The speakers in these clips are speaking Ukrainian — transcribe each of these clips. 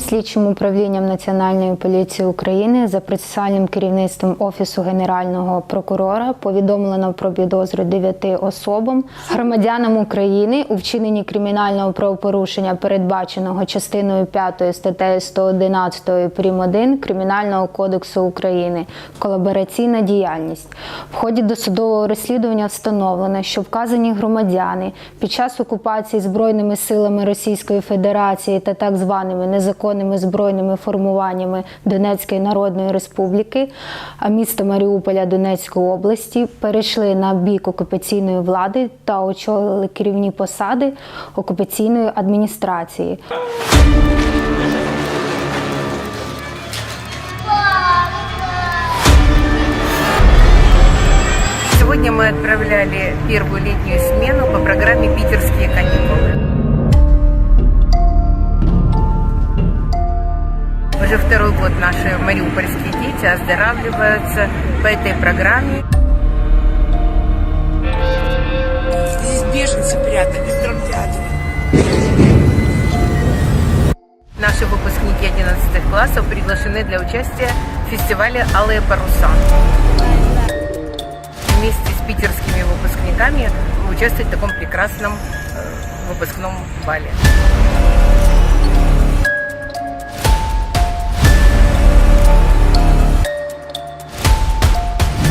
слідчим управлінням Національної поліції України за процесуальним керівництвом Офісу Генерального прокурора повідомлено про підозру дев'яти особам, громадянам України у вчиненні кримінального правопорушення, передбаченого частиною 5 статтею 111 прим. 1 Кримінального кодексу України колабораційна діяльність. В ході досудового розслідування встановлено, що вказані громадяни під час окупації збройними силами Російської Федерації та так званими незаконними збройними формуваннями Донецької Народної Республіки, міста Маріуполя Донецької області перейшли на бік окупаційної влади та очолили керівні посади окупаційної адміністрації. Сегодня мы отправляли первую летнюю смену по программе «Питерские каникулы». Уже второй год наши мариупольские дети оздоравливаются по этой программе. Здесь беженцы прятались, драмтеатре. Наши выпускники 11 классов приглашены для участия в фестивале «Алые паруса». Вместе с питерскими выпускниками участвовать в таком прекрасном э, выпускном бале.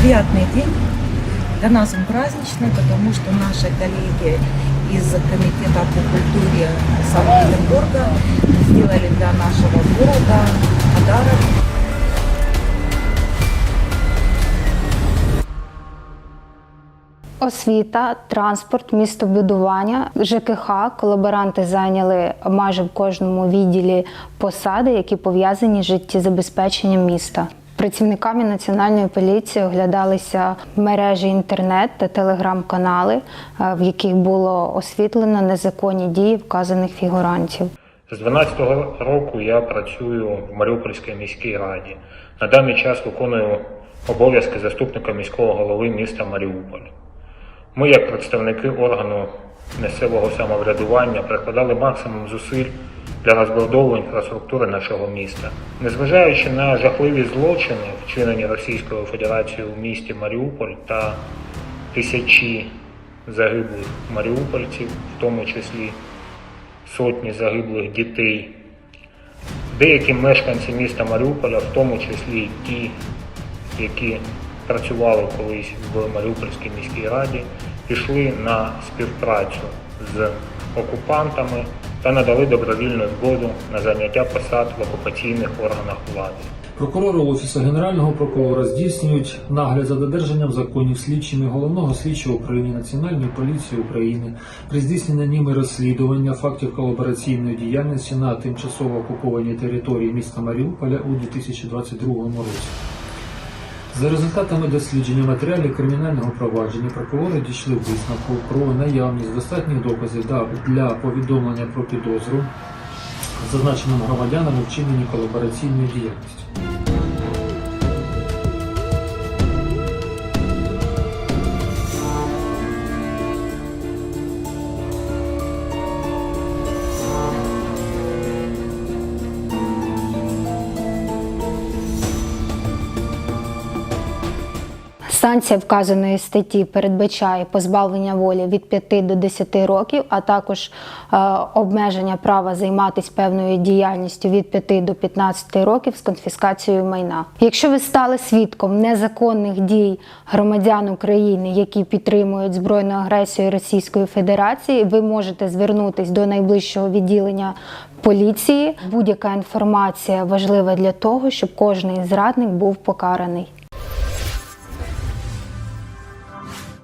Приятный день. Для нас он праздничный, потому что наши коллеги из Комитета по культуре Санкт-Петербурга сделали для нашего города подарок. Освіта, транспорт, містобудування, ЖКХ. Колаборанти зайняли майже в кожному відділі посади, які пов'язані з життєзабезпеченням міста. Працівниками національної поліції оглядалися мережі інтернет та телеграм-канали, е, в яких було освітлено незаконні дії вказаних фігурантів. З 12-го року я працюю в Маріупольській міській раді. На даний час виконую обов'язки заступника міського голови міста Маріуполь. Ми, як представники органу місцевого самоврядування, прикладали максимум зусиль для розбудови інфраструктури нашого міста. Незважаючи на жахливі злочини, вчинені Російською Федерацією в місті Маріуполь та тисячі загиблих маріупольців, в тому числі сотні загиблих дітей. Деякі мешканці міста Маріуполя, в тому числі ті, які працювали колись в Маріупольській міській раді, пішли на співпрацю з окупантами та надали добровільну згоду на заняття посад в окупаційних органах влади. Прокурори Офісу Генерального прокурора здійснюють нагляд за додержанням законів слідчими Головного слідчого управління Національної поліції України при здійсненні ними розслідування фактів колабораційної діяльності на тимчасово окупованій території міста Маріуполя у 2022 році. За результатами дослідження матеріалів кримінального провадження прокурори дійшли висновку про наявність достатніх доказів для повідомлення про підозру зазначеним громадянам у вчиненні колабораційної діяльності. Санкція вказаної статті передбачає позбавлення волі від 5 до 10 років, а також е, обмеження права займатися певною діяльністю від 5 до 15 років з конфіскацією майна. Якщо ви стали свідком незаконних дій громадян України, які підтримують збройну агресію Російської Федерації, ви можете звернутись до найближчого відділення поліції. Будь-яка інформація важлива для того, щоб кожний зрадник був покараний.